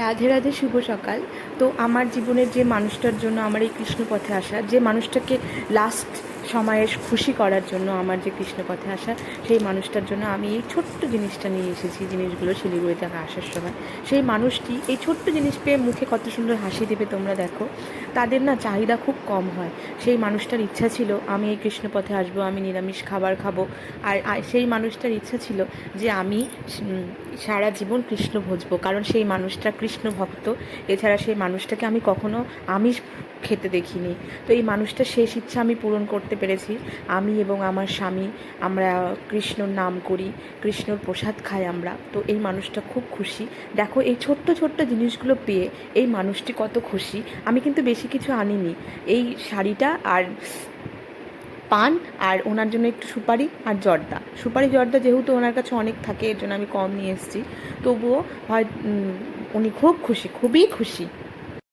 রাধে রাধে শুভ সকাল। তো আমার জীবনের যে মানুষটার জন্য আমার এই কৃষ্ণ পথে আসা, যে মানুষটাকে লাস্ট সময়ে খুশি করার জন্য আমার যে কৃষ্ণপথে আসা, সেই মানুষটার জন্য আমি এই ছোট্ট জিনিসটা নিয়ে এসেছি, জিনিসগুলো শিলিগুড়ি থেকে আসার সময়। সেই মানুষটি এই ছোট্ট জিনিস পেয়ে মুখে কত সুন্দর হাসি দেবে তোমরা দেখো। তাদের না চাহিদা খুব কম হয়। সেই মানুষটার ইচ্ছা ছিল, আমি এই কৃষ্ণপথে আসব, আমি নিরামিষ খাবার খাব। আর সেই মানুষটার ইচ্ছা ছিল যে আমি সারা জীবন কৃষ্ণ ভজবো। কারণ সেই মানুষটা কৃষ্ণ ভক্ত। এছাড়া সেই মানুষটাকে আমি কখনো আমিষ খেতে দেখিনি। তো এই মানুষটার শেষ ইচ্ছা আমি পূরণ করতে পেরেছি। আমি এবং আমার স্বামী, আমরা কৃষ্ণর নাম করি, কৃষ্ণর প্রসাদ খাই আমরা। তো এই মানুষটা খুব খুশি। দেখো, এই ছোট্ট ছোট্ট জিনিসগুলো পেয়ে এই মানুষটি কত খুশি। আমি কিন্তু বেশি কিছু আনিনি। এই শাড়িটা আর পান আর ওনার জন্য একটু সুপারি আর জর্দা। সুপারি, জর্দা যেহেতু ওনার কাছে অনেক থাকে, এর জন্য আমি কম নিয়ে এসেছি। তবুও হয় উনি খুব খুশি, খুবই খুশি।